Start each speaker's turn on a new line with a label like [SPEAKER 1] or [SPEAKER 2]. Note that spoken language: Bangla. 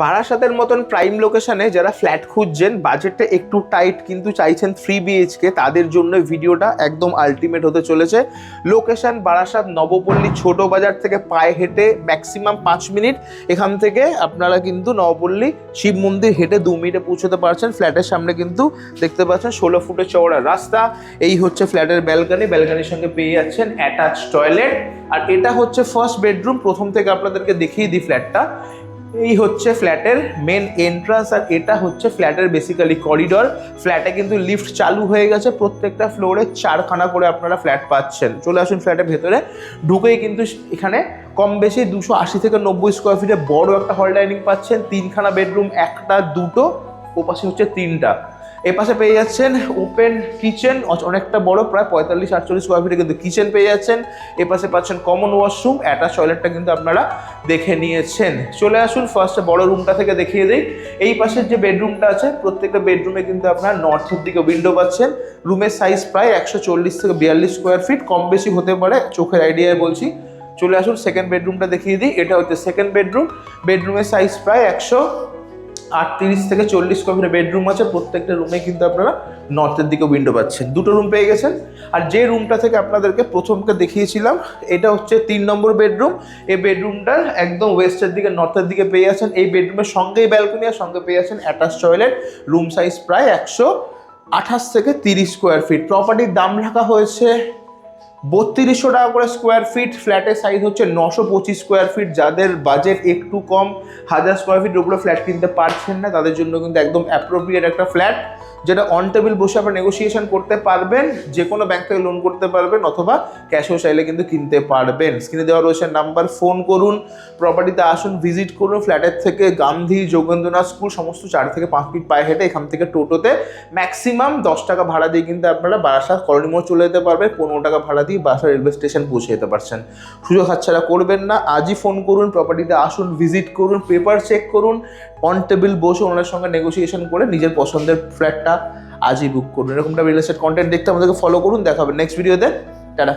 [SPEAKER 1] বারাসাতের মতন প্রাইম লোকেশনে যারা ফ্ল্যাট খুঁজছেন বাজেটটা একটু টাইট কিন্তু চাইছেন থ্রি বিএইচকে তাদের জন্য ভিডিওটা একদম আলটিমেট হতে চলেছে। লোকেশন বারাসাত নবপল্লী ছোট বাজার থেকে পায়ে হেঁটে ম্যাক্সিমাম পাঁচ মিনিট। এখান থেকে আপনারা কিন্তু নবপল্লী শিব মন্দির হেঁটে দু মিনিটে পৌঁছতে পারছেন। ফ্ল্যাটের সামনে কিন্তু দেখতে পাচ্ছেন ষোলো ফুটের চওড়া রাস্তা। এই হচ্ছে ফ্ল্যাটের ব্যালকানি ব্যালকানির সঙ্গে পেয়ে যাচ্ছেন অ্যাটাচ টয়লেট আর এটা হচ্ছে ফার্স্ট বেডরুম প্রথম থেকে আপনাদেরকে দেখিয়ে দিই ফ্ল্যাটটা এই হচ্ছে ফ্ল্যাটের মেন এন্ট্রান্স আর এটা হচ্ছে ফ্ল্যাটের বেসিক্যালি করিডর ফ্ল্যাটে কিন্তু লিফট চালু হয়ে গেছে। প্রত্যেকটা ফ্লোরে চারখানা করে আপনারা ফ্ল্যাট পাচ্ছেন। চলে আসুন ফ্ল্যাটের ভেতরে। ঢুকেই কিন্তু এখানে কম বেশি দুশো আশি থেকে নব্বই স্কোয়ার ফিটে বড় একটা হল ডাইনিং পাচ্ছেন। তিনখানা বেডরুম একটা, দুটো। ওপাশে হচ্ছে তিনটা। এ পাশে পেয়ে যাচ্ছেন ওপেন কিচেন অনেকটা বড়, প্রায় পঁয়তাল্লিশ, আটচল্লিশ স্কোয়ার ফিটে কিন্তু কিচেন পেয়ে যাচ্ছেন। এ পাশে পাচ্ছেন কমন ওয়াশরুম অ্যাটাচ টয়লেটটা কিন্তু আপনারা দেখে নিয়েছেন। চলে আসুন ফার্স্টে বড় রুমটা থেকে দেখিয়ে দিই। এই পাশের যে বেডরুমটা আছে, প্রত্যেকটা বেডরুমে কিন্তু আপনারা নর্থের দিকে উইন্ডো পাচ্ছেন। রুমের সাইজ প্রায় একশো চল্লিশ থেকে বিয়াল্লিশ স্কোয়ার ফিট কম বেশি হতে পারে, চোখের আইডিয়ায় বলছি। চলে আসুন সেকেন্ড বেডরুমটা দেখিয়ে দিই। এটা হচ্ছে সেকেন্ড বেডরুম বেডরুমের সাইজ প্রায় একশো আটত্রিশ থেকে চল্লিশ স্কোয়ার বেডরুম আছে, প্রত্যেকটা রুমে কিন্তু আপনারা নর্থের দিকে উইন্ডো পাচ্ছেন। দুটো রুম পেয়ে গেছেন। আর যে রুমটা থেকে আপনাদেরকে প্রথমকে দেখিয়েছিলাম, এটা হচ্ছে তিন নম্বর বেডরুম এই বেডরুমটা একদম ওয়েস্টের দিকে নর্থের দিকে পেয়ে যাচ্ছেন এই বেডরুমের সঙ্গেই ব্যালকনি আর সঙ্গে পেয়ে যাচ্ছেন অ্যাটাচ টয়লেট রুম সাইজ প্রায় একশো আঠাশ থেকে তিরিশ স্কোয়ার ফিট প্রপার্টির দাম রাখা হয়েছে বত্রিশশো টাকা করে স্কোয়ার ফিট ফ্ল্যাটের সাইজ হচ্ছে নশো পঁচিশ স্কোয়ার ফিট যাদের বাজেট একটু কম, হাজার স্কোয়ার ফিট উপরে ফ্ল্যাট কিনতে পারছেন না, তাদের জন্য কিন্তু একদম অ্যাপ্রোপ্রিয়েট একটা ফ্ল্যাট যেটা অন টেবিল বসে আপনার নেগোসিয়েশন করতে পারবেন যে কোনো ব্যাংক থেকে লোন করতে পারবেন, অথবা ক্যাশও চাইলে কিন্তু কিনতে পারবেন। স্ক্রিনে দেওয়া রয়েছে নাম্বার ফোন করুন প্রপার্টিতে আসুন ভিজিট করুন ফ্ল্যাটের থেকে গান্ধী, যোগেন্দ্রনাথ স্কুল সমস্ত চার থেকে পাঁচ ফিট পায়ে হেঁটে এখান থেকে টোটোতে ম্যাক্সিমাম দশ টাকা ভাড়া দিয়ে কিন্তু আপনারা বারাসাত কলোনি মোড় চলে যেতে পারবেন, পনেরো টাকা ভাড়া দিয়ে বাসা রেলওয়ে স্টেশন পৌঁছে যেতে পারছেন। সুযোগ হাতছাড়া করবেন না, আজই ফোন করুন প্রপার্টিতে আসুন ভিজিট করুন পেপার চেক করুন অন টেবিল বসে ওনার সঙ্গে নেগোসিয়েশন করে নিজের পছন্দের ফ্ল্যাটটা আজই বুক করুন। এরকমটা রিয়েল এস্টেট কন্টেন্ট দেখতে আমাদেরকে ফলো করুন দেখাবেন নেক্সট ভিডিওতে টাটা।